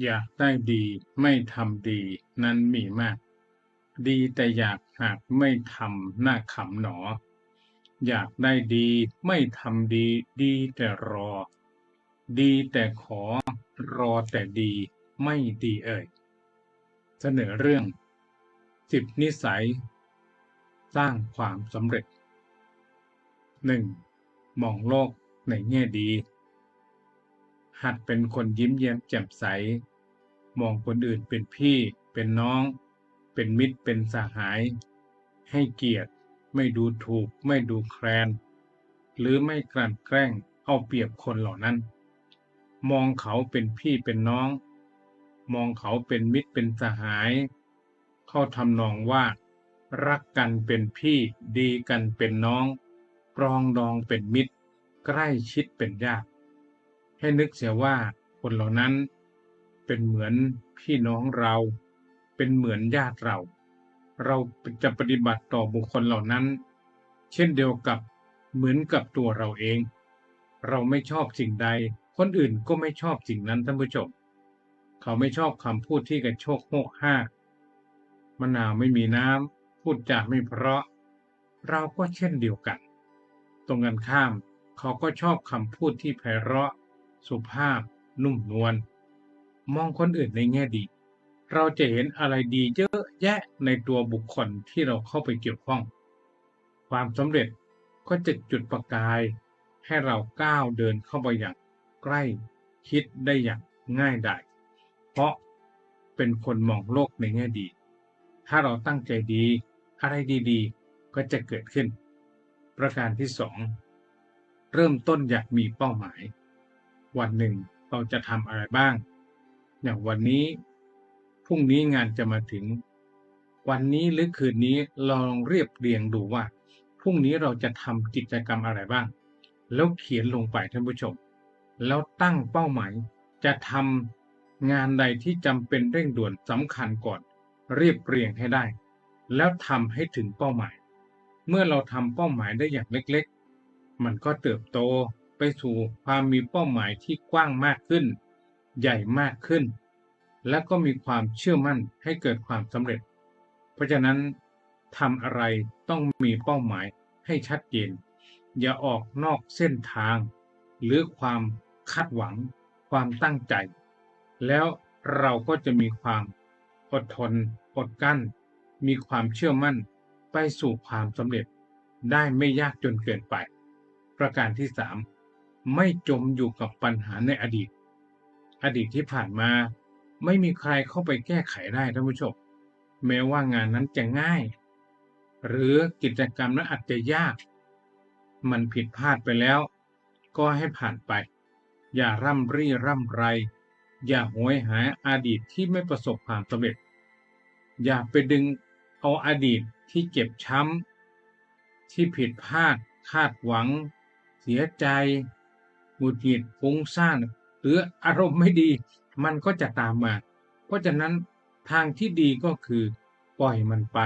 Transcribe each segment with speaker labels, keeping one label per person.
Speaker 1: อยากได้ดีไม่ทำดีนั้นมีมาก ดีแต่อยากหากไม่ทำหน้าขำหนอ อยากได้ดีไม่ทำดีดีแต่รอ ดีแต่ขอรอแต่ดีไม่ดีเอ่ย เสนอเรื่องสิบนิสัย สร้างความสำเร็จ 1. มองโลกในแง่ดี หัดเป็นคนยิ้มแย้มแจ่มใส มองคนอื่นเป็นพี่ เป็นน้อง เป็นมิตร เป็นสหาย ให้เกียรติ ไม่ดูถูก ไม่ดูแคลน หรือไม่กลั่นแกล้ง เอาเปรียบคนเหล่านั้น มองเขาเป็นพี่เป็นน้อง มองเขาเป็นมิตร เป็นสหาย เข้าทำนองว่า รักกันเป็นพี่ ดีกันเป็นน้อง ปรองดองเป็นมิตร ใกล้ชิดเป็นญาติ ให้นึกเสียว่าคนเหล่านั้นเป็นเหมือนพี่น้องเรา เป็นเหมือนญาติเรา เราจะปฏิบัติต่อบุคคลเหล่านั้น เช่นเดียวกับเหมือนกับตัวเราเอง เราไม่ชอบสิ่งใด คนอื่นก็ไม่ชอบสิ่งนั้นท่านผู้ชมเขาไม่ชอบคำพูดที่กระโชกโหกห้ากมะนาวไม่มีน้ำพูดจาไม่เพราะ เราก็เช่นเดียวกัน ตรงกันข้าม เขาก็ชอบคำพูดที่ไพเราะ สุภาพ นุ่มนวลมองคนอื่นในแง่ดี เราจะเห็นอะไรดีเยอะแยะในตัวบุคคลที่เราเข้าไปเกี่ยวข้อง ความสำเร็จก็จะจุดประกาย ให้เราก้าวเดินเข้าไปอย่างใกล้คิดได้อย่างง่ายดายเพราะเป็นคนมองโลกในแง่ดี ถ้าเราตั้งใจดี อะไรดีๆ ก็จะเกิดขึ้น ประการที่สองเริ่มต้นอยากมีเป้าหมาย วันหนึ่งเราจะทำอะไรบ้าง อย่างวันนี้พรุ่งนี้งานจะมาถึง วันนี้หรือคืนนี้ลองเรียบเรียงดูว่าพรุ่งนี้เราจะทำกิจกรรมอะไรบ้าง แล้วเขียนลงไปท่านผู้ชม แล้วตั้งเป้าหมาย จะทำงานใดที่จำเป็นเร่งด่วนสำคัญก่อน เรียบเรียงให้ได้ แล้วทำให้ถึงเป้าหมาย เมื่อเราทำเป้าหมายได้อย่างเล็กๆ มันก็เติบโต ไปสู่ความมีเป้าหมายที่กว้างมากขึ้น ใหญ่มากขึ้น และก็มีความเชื่อมั่นให้เกิดความสำเร็จ เพราะฉะนั้นทำอะไรต้องมีเป้าหมายให้ชัดเจน อย่าออกนอกเส้นทาง หรือความคาดหวัง ความตั้งใจ แล้วเราก็จะมีความอดทน อดกั้น มีความเชื่อมั่นไปสู่ความสำเร็จได้ไม่ยากจนเกินไป ประการที่สาม ไม่จมอยู่กับปัญหาในอดีต อดีตที่ผ่านมา ไม่มีใครเข้าไปแก้ไขได้ท่านผู้ชมแม้ว่างานนั้นจะง่าย หรือกิจกรรมนั้นอาจจะยาก มันผิดพลาดไปแล้ว ก็ให้ผ่านไป อย่าร่ำรี่ร่ำไร อย่าหวยหาอดีตที่ไม่ประสบความสำเร็จ อย่าไปดึงเอาอดีตที่เจ็บช้ำที่ผิดพลาดคาดหวัง เสียใจ งุดหงิดฟุ้งซ่านหรืออารมณ์ไม่ดี มันก็จะตามมา เพราะฉะนั้นทางที่ดีก็คือ ปล่อยมันไป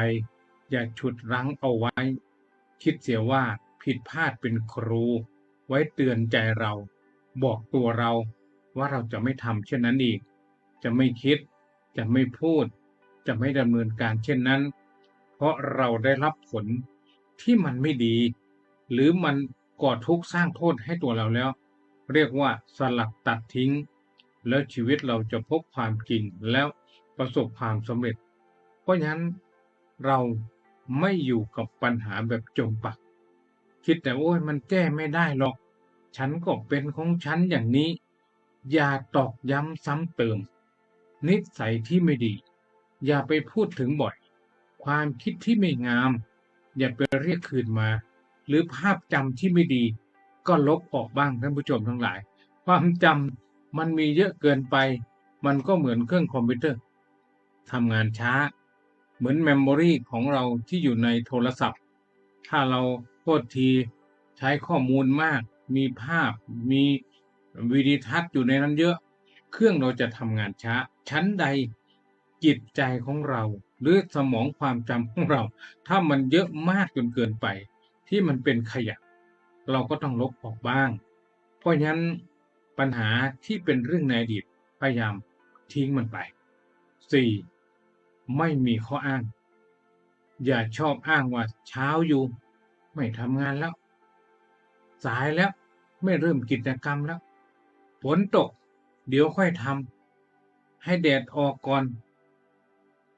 Speaker 1: อย่าฉุดรั้งเอาไว้ คิดเสียว่าผิดพลาดเป็นครู ไว้เตือนใจเรา บอกตัวเราว่าเราจะไม่ทำเช่นนั้นอีก จะไม่คิด จะไม่พูด จะไม่ดำเนินการเช่นนั้น เพราะเราได้รับผลที่มันไม่ดี หรือมันก่อทุกข์สร้างโทษให้ตัวเราแล้ว เรียกว่าสลัดตัดทิ้ง แล้วชีวิตเราจะพบความจริงแล้วประสบความสำเร็จ เพราะฉะนั้นเราไม่อยู่กับปัญหาแบบจมปัก คิดแต่โอ้ยมันแก้ไม่ได้หรอก ฉันก็เป็นของฉันอย่างนี้ อย่าตอกย้ำซ้ำเติม นิสัยที่ไม่ดี อย่าไปพูดถึงบ่อย ความคิดที่ไม่งาม อย่าไปเรียกคืนมา หรือภาพจำที่ไม่ดี ก็ลบออกบ้างท่านผู้ชมทั้งหลาย ความจำมันมีเยอะเกินไป มันก็เหมือนเครื่องคอมพิวเตอร์ทำงานช้า เหมือนเมมโมรีของเราที่อยู่ในโทรศัพท์ ถ้าเราโทษทีใช้ข้อมูลมาก มีภาพ มีวิดีทัศน์อยู่ในนั้นเยอะ เครื่องเราจะทำงานช้า ชั้นใดจิตใจของเรา หรือสมองความจำของเรา ถ้ามันเยอะมากจนเกินไป ที่มันเป็นขยะ เราก็ต้องลบออกบ้าง เพราะฉะนั้นปัญหาที่เป็นเรื่องในอดีตพยายามทิ้งมันไปสี่ไม่มีข้ออ้าง อย่าชอบอ้างว่าเช้าอยู่ ไม่ทำงานแล้ว สายแล้วไม่เริ่มกิจกรรมแล้วฝนตก เดี๋ยวค่อยทำให้แดดออกก่อน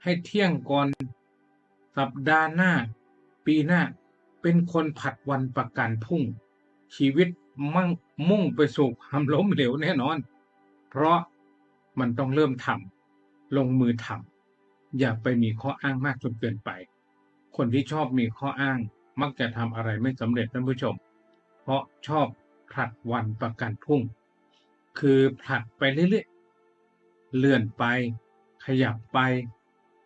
Speaker 1: ให้เที่ยงก่อน สัปดาห์หน้า ปีหน้า เป็นคนผัดวันประกันพรุ่ง ชีวิตมั่งมุ่งไปสู่ความล้มเหลวแน่นอน เพราะมันต้องเริ่มทำลงมือทำอย่าไปมีข้ออ้างมากจนเกินไป คนที่ชอบมีข้ออ้างมักจะทำอะไรไม่สำเร็จท่านผู้ชม เพราะชอบผลัดวันประกันพรุ่ง คือผลัดไปเรื่อยๆ เลื่อนไป ขยับไป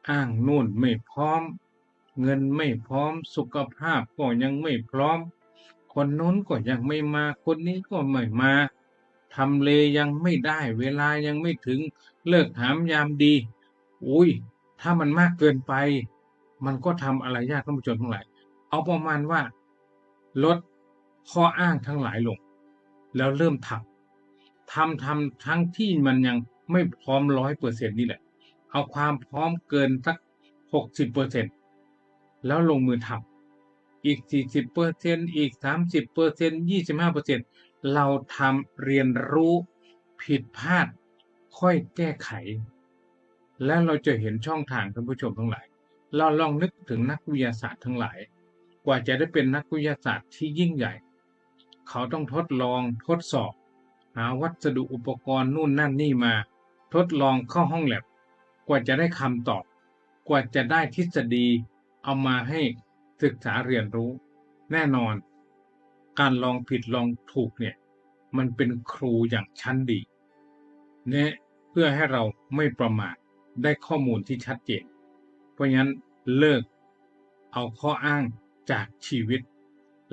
Speaker 1: อ้างนู่นไม่พร้อม เงินไม่พร้อม สุขภาพก็ยังไม่พร้อม คนโน้นก็ยังไม่มา คนนี้ก็ไม่มาทำเลยังไม่ได้ เวลายังไม่ถึงเลิกถามยามดี อุ้ย ถ้ามันมากเกินไป มันก็ทำอะไรยากท่านผู้ชมทั้งหลาย เอาประมาณว่าลดข้ออ้างทั้งหลายลง แล้วเริ่มทำทำทำทั้งที่มันยังไม่พร้อมร้อยเปอร์เซ็นนี่แหละ เอาความพร้อมเกินสักหกสิบเปอร์เซ็นต์ แล้วลงมือทำอีกสี่สิบเปอร์เซ็นอีกสามสิบเปอร์เซ็นยี่สิบห้าเปอร์เซ็นเราทำเรียนรู้ผิดพลาด ค่อยแก้ไข และเราจะเห็นช่องทางท่านผู้ชมทั้งหลาย เราลองนึกถึงนักวิทยาศาสตร์ทั้งหลาย กว่าจะได้เป็นนักวิทยาศาสตร์ที่ยิ่งใหญ่ เขาต้องทดลองทดสอบ หาวัสดุอุปกรณ์นู่นนั่นนี่มา ทดลองเข้าห้องแลบกว่าจะได้คำตอบ กว่าจะได้ทฤษฎี เอามาให้ศึกษาเรียนรู้ แน่นอน การลองผิดลองถูกเนี่ย มันเป็นครูอย่างชั้นดีเนี่ยเพื่อให้เราไม่ประมาทได้ข้อมูลที่ชัดเจน เพราะงั้นเลิกเอาข้ออ้างจากชีวิต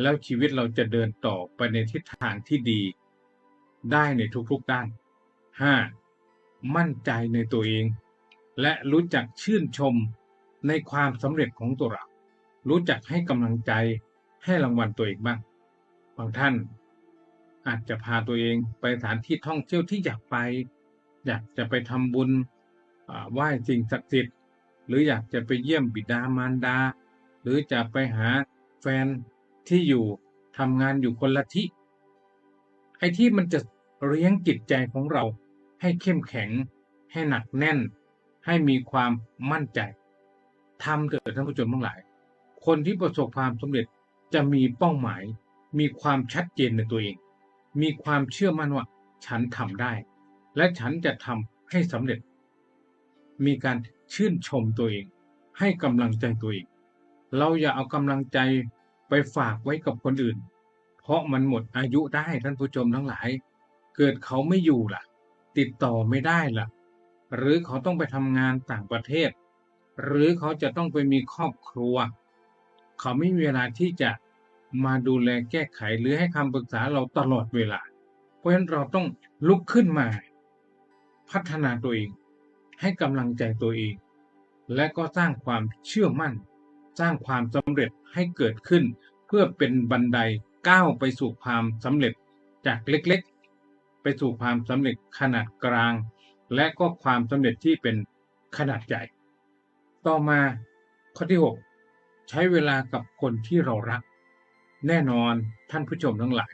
Speaker 1: แล้วชีวิตเราจะเดินต่อไปในทิศทางที่ดี ได้ในทุกๆด้าน 5. มั่นใจในตัวเอง และรู้จักชื่นชม ในความสำเร็จของตัวเรา รู้จักให้กำลังใจให้รางวัลตัวเองบ้างบางท่าน อาจจะพาตัวเองไปสถานที่ท่องเที่ยวที่อยากไป อยากจะไปทำบุญไหว้สิ่งศักดิ์สิทธิ์หรืออยากจะไปเยี่ยมบิดามารดา หรือจะไปหาแฟนที่อยู่ทำงานอยู่คนละที่ไอ้ที่มันจะเลี้ยงจิตใจของเราให้เข้มแข็ง ให้หนักแน่น ให้มีความมั่นใจ ทำเถิดท่านผู้ชมทั้งหลาย คนที่ประสบความสำเร็จจะมีเป้าหมาย มีความชัดเจนในตัวเอง มีความเชื่อมั่นว่า ฉันทำได้ และฉันจะทำให้สำเร็จ มีการชื่นชมตัวเอง ให้กำลังใจตัวเอง เราอย่าเอากำลังใจไปฝากไว้กับคนอื่น เพราะมันหมดอายุได้ท่านผู้ชมทั้งหลาย เกิดเขาไม่อยู่ล่ะ ติดต่อไม่ได้ล่ะ หรือเขาต้องไปทำงานต่างประเทศ หรือเขาจะต้องไปมีครอบครัว เขาไม่มีเวลาที่จะมาดูแลแก้ไขหรือให้คำปรึกษาเราตลอดเวลา เพราะฉะนั้นเราต้องลุกขึ้นมา พัฒนาตัวเอง ให้กำลังใจตัวเอง และก็สร้างความเชื่อมั่น สร้างความสำเร็จให้เกิดขึ้น เพื่อเป็นบันไดก้าวไปสู่ความสำเร็จจากเล็กๆ ไปสู่ความสำเร็จขนาดกลาง และก็ความสำเร็จที่เป็นขนาดใหญ่ ต่อมาข้อที่ 6 ใช้เวลากับคนที่เรารัก แน่นอนท่านผู้ชมทั้งหลาย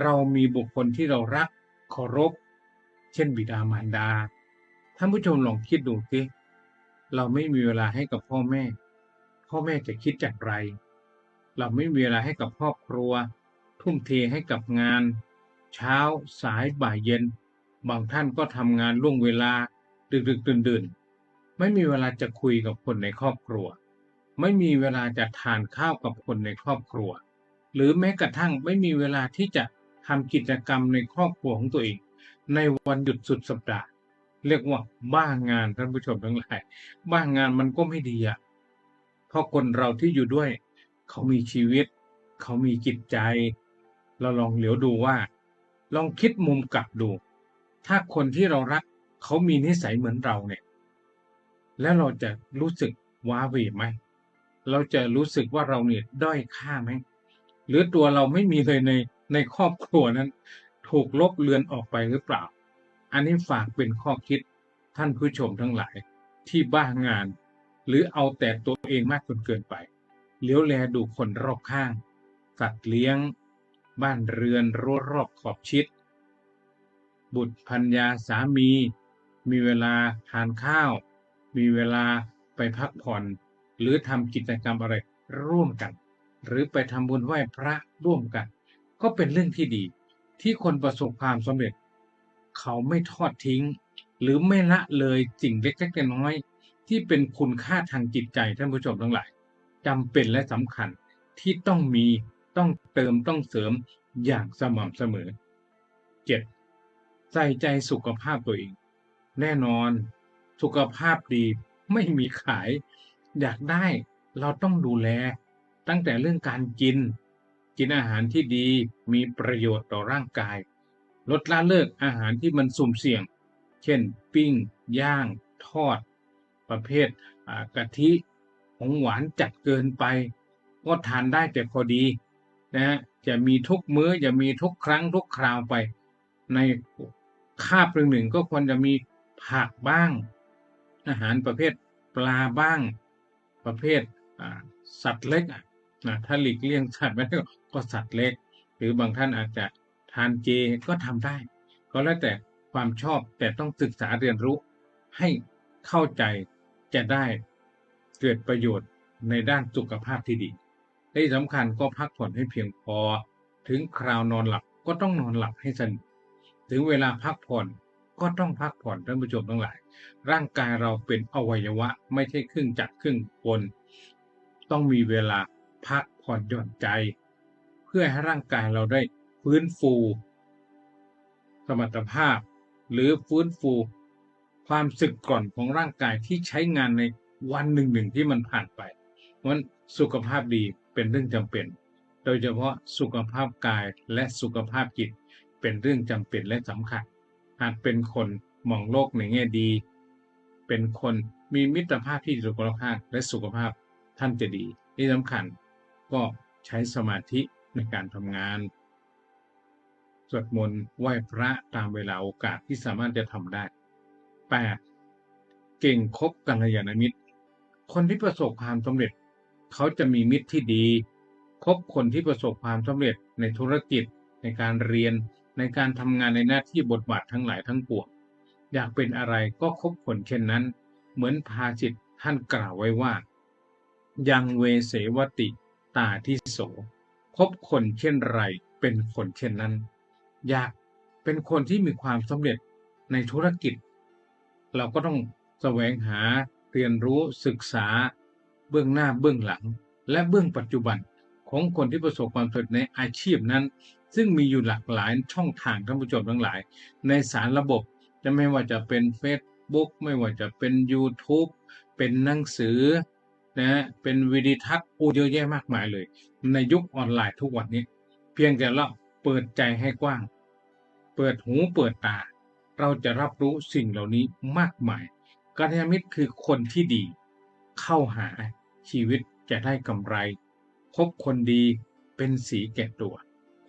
Speaker 1: เรามีบุคคลที่เรารักเคารพ เช่นบิดามารดา ท่านผู้ชมลองคิดดูสิเราไม่มีเวลาให้กับพ่อแม่ พ่อแม่จะคิดจากไร เราไม่มีเวลาให้กับครอบครัว ทุ่มเทให้กับงาน เช้าสายบ่ายเย็น บางท่านก็ทำงานล่วงเวลาดึกดึกดื่นดื่นๆ ไม่มีเวลาจะคุยกับคนในครอบครัว ไม่มีเวลาจะทานข้าวกับคนในครอบครัว หรือแม้กระทั่งไม่มีเวลาที่จะทำกิจกรรมในครอบครัวของตัวเอง ในวันหยุดสุดสัปดาห์ เรียกว่าบ้างงานท่านผู้ชมทั้งหลาย บ้างานมันก็ไม่ดีอะเพราะคนเราที่อยู่ด้วย เขามีชีวิต เขามีจิตใจ เราลองเหลียวดูว่า ลองคิดมุมกลับดู ถ้าคนที่เรารัก เขามีนิสัยเหมือนเราเนี่ย แล้วเราจะรู้สึกว้าเหวไหม เราจะรู้สึกว่าเราเนี่ยด้อยค่าไหม หรือตัวเราไม่มีเลยในในครอบครัวนั้น ถูกลบเลือนออกไปหรือเปล่า อันนี้ฝากเป็นข้อคิดทท่านผู้ชมทั้งหลายที่บ้างาน หรือเอาแต่ตัวเองมากจนเกินไปเลี้ยวแลดูคนรอบข้าง สัตว์เลี้ยง บ้านเรือนรั้วรอบขอบชิด บุตรพัญญาสามี มีเวลาทานข้าว มีเวลาไปพักผ่อน หรือทำกิจกรรมอะไรร่วมกัน หรือไปทำบุญไหว้พระร่วมกัน ก็เป็นเรื่องที่ดี ที่คนประสบความสำเร็จ เขาไม่ทอดทิ้ง หรือไม่ละเลยสิ่งเล็กๆน้อยๆที่เป็นคุณค่าทางจิตใจท่านผู้ชมทั้งหลายจำเป็นและสำคัญที่ต้องมีต้องเติมต้องเสริมอย่างสม่ำเสมอ 7. ใส่ใจสุขภาพตัวเอง แน่นอน สุขภาพดีไม่มีขาย อยากได้เราต้องดูแล ตั้งแต่เรื่องการกิน กินอาหารที่ดีมีประโยชน์ต่อร่างกาย ลดละเลิกอาหารที่มันสุ่มเสี่ยง เช่น ปิ้ง ย่าง ทอด ประเภทกะทิของหวานจัดเกินไป ก็ทานได้แต่พอดีนะจะมีทุกมื้ออย่ามีทุกครั้งทุกคราวไป ในคาบหนึ่งหนึ่งก็ควรจะมีผักบ้าง อาหารประเภทปลาบ้าง ประเภทสัตว์เล็กนะถ้าหลีกเลี่ยงสัตว์ไม่ได้ก็สัตว์เล็ก หรือบางท่านอาจจะทานเจก็ทำได้ ก็แล้วแต่ความชอบแต่ต้องศึกษาเรียนรู้ให้เข้าใจจะได้เกิดประโยชน์ในด้านสุขภาพที่ดีที่สำคัญก็พักผ่อนให้เพียงพอ ถึงคราวนอนหลับก็ต้องนอนหลับให้สนิทถึงเวลาพักผ่อน ก็ต้องพักผ่อนท่านผู้ชมทั้งหลาย ร่างกายเราเป็นอวัยวะไม่ใช่ครึ่งจักรครึ่งบนต้องมีเวลาพักผ่อนหย่อนใจ เพื่อให้ร่างกายเราได้ฟื้นฟู สมรรถภาพ หรือฟื้นฟู ความสึกก่อนของร่างกายที่ใช้งานในวันหนึ่งหนึ่งที่มันผ่านไปเพราะสุขภาพดีเป็นเรื่องจำเป็น โดยเฉพาะสุขภาพกายและสุขภาพจิตเป็นเรื่องจำเป็นและสำคัญ หากเป็นคนมองโลกในแง่ดี เป็นคนมีมิตรภาพที่สุขภาพและสุขภาพท่านจะดีที่สำคัญก็ใช้สมาธิในการทำงาน สวดมนต์ไหว้พระตามเวลาโอกาสที่สามารถจะทำได้ 8. เก่งคบกัลยาณมิตร คนที่ประสบความสำเร็จ เขาจะมีมิตรที่ดี คบคนที่ประสบความสำเร็จในธุรกิจในการเรียน ในการทำงานในหน้าที่บทบาททั้งหลายทั้งปวงอยากเป็นอะไรก็คบคนเช่นนั้น เหมือนภาจิตท่านกล่าวไว้ว่า ยังเวเสวติตาที่โสคบคนเช่นไรเป็นคนเช่นนั้น อยากเป็นคนที่มีความสำเร็จในธุรกิจ เราก็ต้องแสวงหาเรียนรู้ศึกษา เบื้องหน้าเบื้องหลัง และเบื้องปัจจุบันของคนที่ประสบความสำเร็จในอาชีพนั้น ซึ่งมีอยู่หลากหลายช่องทางท่านผู้ชมทั้งหลาย ในสารระบบจะไม่ว่าจะเป็น Facebook ไม่ว่าจะเป็น YouTube เป็นหนังสือนะเป็นวิดีทัศน์โอ้เยอะแยะมากมายเลย ในยุคออนไลน์ทุกวันนี้ เพียงแต่เราเปิดใจให้กว้าง เปิดหูเปิดตา เราจะรับรู้สิ่งเหล่านี้มากมายกัลยาณมิตรคือคนที่ดี เข้าหาชีวิตจะได้กำไร พบคนดีเป็นสีแก่ตัว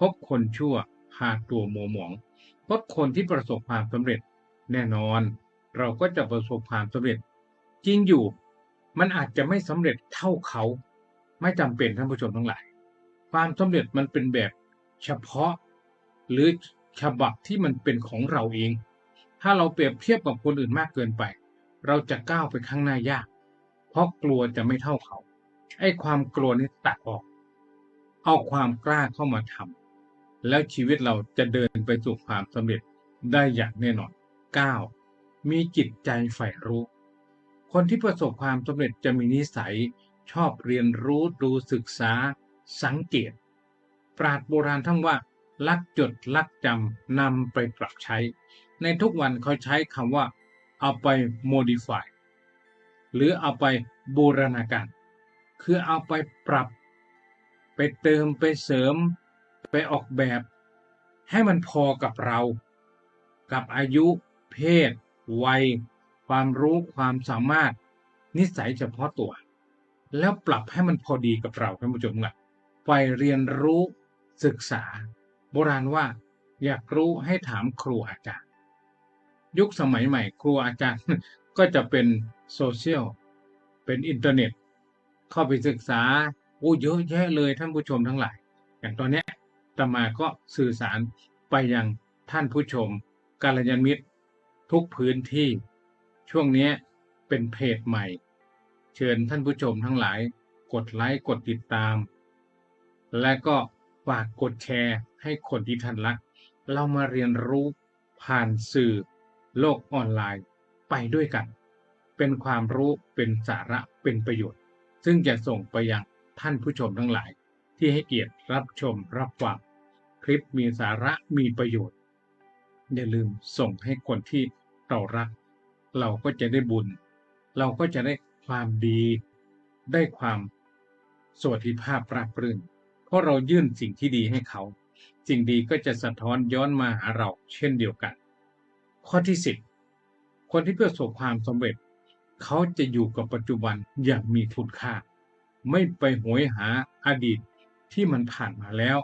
Speaker 1: พบคนชั่วพาตัวโมหมอง พบคนที่ประสบความสำเร็จ แน่นอน เราก็จะประสบความสำเร็จ จริงอยู่ มันอาจจะไม่สำเร็จเท่าเขา ไม่จำเป็นท่านผู้ชมทั้งหลาย ความสำเร็จมันเป็นแบบเฉพาะ หรือฉบับที่มันเป็นของเราเอง ถ้าเราเปรียบเทียบกับคนอื่นมากเกินไป เราจะก้าวไปข้างหน้ายาก เพราะกลัวจะไม่เท่าเขา ไอ้ความกลัวนี้ตัดออก เอาความกล้าเข้ามาทำ แล้วชีวิตเราจะเดินไปสู่ความสำเร็จได้อย่างแน่นอน 9. มีจิตใจใฝ่รู้ คนที่ประสบความสำเร็จจะมีนิสัย ชอบเรียนรู้ดูศึกษา สังเกต ปราดโบราณทั้งว่า ลักจดลักจำนำไปปรับใช้ ในทุกวันเขาใช้คำว่า เอาไป modify หรือเอาไปบูรณาการ คือเอาไปปรับ ไปเติมไปเสริม ไปออกแบบ ให้มันพอกับเรา กับอายุ เพศ วัย ความรู้ความสามารถ นิสัยเฉพาะตัว แล้วปรับให้มันพอดีกับเราท่านผู้ชมละไปเรียนรู้ศึกษา โบราณว่า อยากรู้ให้ถามครูอาจารย์ ยุคสมัยใหม่ครูอาจารย์ก็จะเป็นโซเชียลเป็นอินเทอร์เน็ต เข้าไปศึกษาโอ้เยอะแยะเลยท่านผู้ชมทั้งหลาย อย่างตอนเนี้ย ตมาก็สื่อสารไปยังท่านผู้ชมกาลยานมิตร ทุกพื้นที่ ช่วงนี้เป็นเพจใหม่ เชิญท่านผู้ชมทั้งหลาย กดไลค์กดติดตาม และก็ฝากกดแชร์ให้คนที่ท่านรัก เรามาเรียนรู้ผ่านสื่อโลกออนไลน์ไปด้วยกัน เป็นความรู้เป็นสาระเป็นประโยชน์ ซึ่งจะส่งไปยังท่านผู้ชมทั้งหลาย ที่ให้เกียรติรับชมรับฟังคลิปมีสาระมีประโยชน์ อย่าลืมส่งให้คนที่เรารัก เราก็จะได้บุญ เราก็จะได้ความดี ได้ความสวัสดิภาพราบรื่น เพราะเรายื่นสิ่งที่ดีให้เขา สิ่งดีก็จะสะท้อนย้อนมาหาเราเช่นเดียวกัน ข้อที่สิบคนที่ประสบความสำเร็จ เขาจะอยู่กับปัจจุบันอย่างมีคุณค่า ไม่ไปโหยหาอดีต ที่มันผ่านมาแล้ว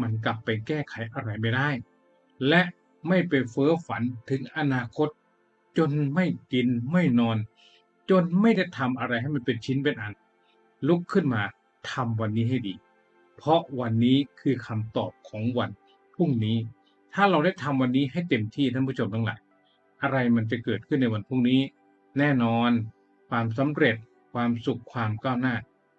Speaker 1: มันกลับไปแก้ไขอะไรไม่ได้ และไม่ไปเฟ้อฝันถึงอนาคต จนไม่กินไม่นอน จนไม่ได้ทำอะไรให้มันเป็นชิ้นเป็นอัน ลุกขึ้นมาทำวันนี้ให้ดี เพราะวันนี้คือคำตอบของวันพรุ่งนี้ ถ้าเราได้ทำวันนี้ให้เต็มที่ท่านผู้ชมทั้งหลายอะไรมันจะเกิดขึ้นในวันพรุ่งนี้ แน่นอน ความสำเร็จความสุขความก้าวหน้า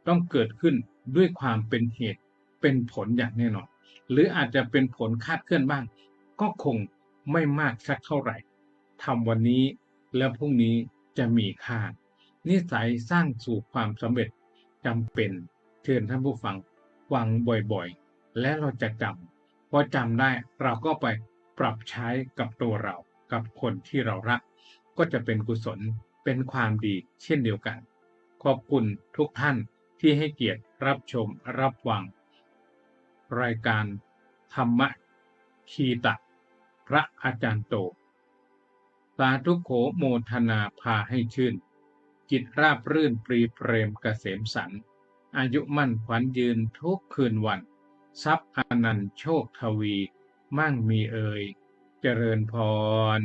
Speaker 1: ต้องเกิดขึ้น ด้วยความเป็นเหตุเป็นผลอย่างแน่นอน หรืออาจจะเป็นผลคาดเคลื่อนบ้าง ก็คงไม่มากสักเท่าไหร่ทำวันนี้แล้วพรุ่งนี้จะมีค่า นิสัยสร้างสู่ความสำเร็จจำเป็นเชิญท่านผู้ฟังฟังบ่อยๆ และเราจะจำพอจำได้เราก็ไปปรับใช้กับตัวเรากับคนที่เรารัก ก็จะเป็นกุศลเป็นความดีเช่นเดียวกัน ขอบคุณทุกท่าน ที่ให้เกียรติรับชมรับฟัง รายการธรรมคีตะ พระอาจารย์โต สาธุโขโมทนาพาให้ชื่น จิตราบรื่นปรีเปรมเกษมสัน อายุมั่นขวัญยืนทุกคืนวัน ทรัพย์อนันต์โชคทวี มั่งมีเอ่ยเจริญพร